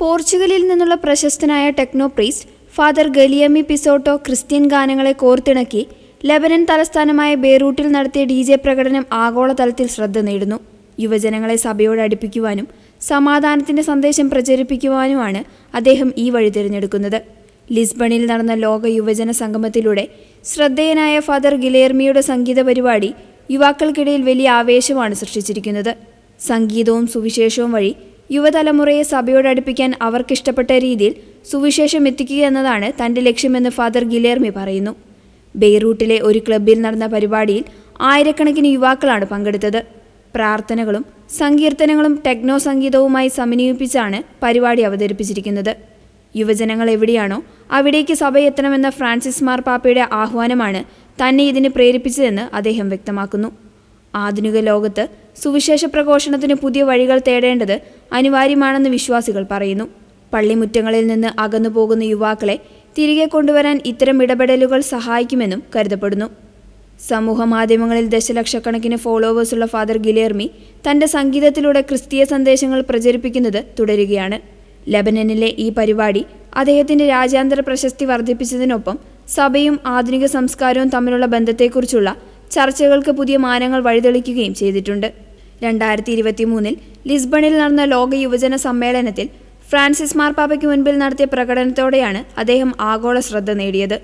പോർച്ചുഗലിൽ നിന്നുള്ള പ്രശസ്തനായ techno priest father Guilherme Peixoto Christian ഗാനങ്ങളെ കോർത്തിണക്കി ലെബനൻ തലസ്ഥാനമായ ബെയ്റൂട്ടിൽ നടത്തിയ ഡി ജെ പ്രകടനം ആഗോളതലത്തിൽ ശ്രദ്ധ നേടുന്നു. യുവജനങ്ങളെ സഭയോട് അടുപ്പിക്കുവാനും സമാധാനത്തിന്റെ സന്ദേശം പ്രചരിപ്പിക്കുവാനുമാണ് അദ്ദേഹം ഈ വഴി തിരഞ്ഞെടുക്കുന്നത്. ലിസ്ബണിൽ നടന്ന ലോക യുവജന സംഗമത്തിലൂടെ ശ്രദ്ധേയനായ ഫാദർ ഗിലേർമിയുടെ സംഗീത പരിപാടി യുവാക്കൾക്കിടയിൽ വലിയ ആവേശമാണ് സൃഷ്ടിച്ചിരിക്കുന്നത്. സംഗീതവും സുവിശേഷവും വഴി യുവതലമുറയെ സഭയോട് അടുപ്പിക്കാൻ അവർക്കിഷ്ടപ്പെട്ട രീതിയിൽ സുവിശേഷം എത്തിക്കുക എന്നതാണ് തന്റെ ലക്ഷ്യമെന്ന് ഫാദർ ഗിലേർമി പറയുന്നു. ബെയ്റൂട്ടിലെ ഒരു ക്ലബ്ബിൽ നടന്ന പരിപാടിയിൽ ആയിരക്കണക്കിന് യുവാക്കളാണ് പങ്കെടുത്തത്. പ്രാർത്ഥനകളും സങ്കീർത്തനങ്ങളും ടെക്നോ സംഗീതവുമായി സമന്വയിപ്പിച്ചാണ് പരിപാടി അവതരിപ്പിച്ചിരിക്കുന്നത്. യുവജനങ്ങൾ എവിടെയാണോ അവിടേക്ക് സഭ എത്തണമെന്ന ഫ്രാൻസിസ് മാർപ്പാപ്പയുടെ ആഹ്വാനമാണ് തന്നെ ഇതിന് പ്രേരിപ്പിച്ചതെന്ന് അദ്ദേഹം വ്യക്തമാക്കുന്നു. ആധുനിക ലോകത്ത് സുവിശേഷ പ്രഘോഷണത്തിന് പുതിയ വഴികൾ തേടേണ്ടത് അനിവാര്യമാണെന്ന് വിശ്വാസികൾ പറയുന്നു. പള്ളിമുറ്റങ്ങളിൽ നിന്ന് അകന്നു പോകുന്ന യുവാക്കളെ തിരികെ കൊണ്ടുവരാൻ ഇത്തരം ഇടപെടലുകൾ സഹായിക്കുമെന്നും കരുതപ്പെടുന്നു. സമൂഹ മാധ്യമങ്ങളിൽ ദശലക്ഷക്കണക്കിന് ഫോളോവേഴ്സുള്ള ഫാദർ ഗിലേർമി തന്റെ സംഗീതത്തിലൂടെ ക്രിസ്തീയ സന്ദേശങ്ങൾ പ്രചരിപ്പിക്കുന്നത് തുടരുകയാണ്. ലബനനിലെ ഈ പരിപാടി അദ്ദേഹത്തിന്റെ രാജ്യാന്തര പ്രശസ്തി വർദ്ധിപ്പിച്ചതിനൊപ്പം സഭയും ആധുനിക സംസ്കാരവും തമ്മിലുള്ള ബന്ധത്തെക്കുറിച്ചുള്ള ചർച്ചകൾക്ക് പുതിയ മാനങ്ങൾ വഴിതെളിക്കുകയും ചെയ്തിട്ടുണ്ട്. രണ്ടായിരത്തി ഇരുപത്തി മൂന്നിൽ ലിസ്ബണിൽ നടന്ന ലോക യുവജന സമ്മേളനത്തിൽ ഫ്രാൻസിസ് മാർപ്പാപ്പയ്ക്ക് മുൻപിൽ നടത്തിയ പ്രകടനത്തോടെയാണ് അദ്ദേഹം ആഗോള ശ്രദ്ധ നേടിയത്.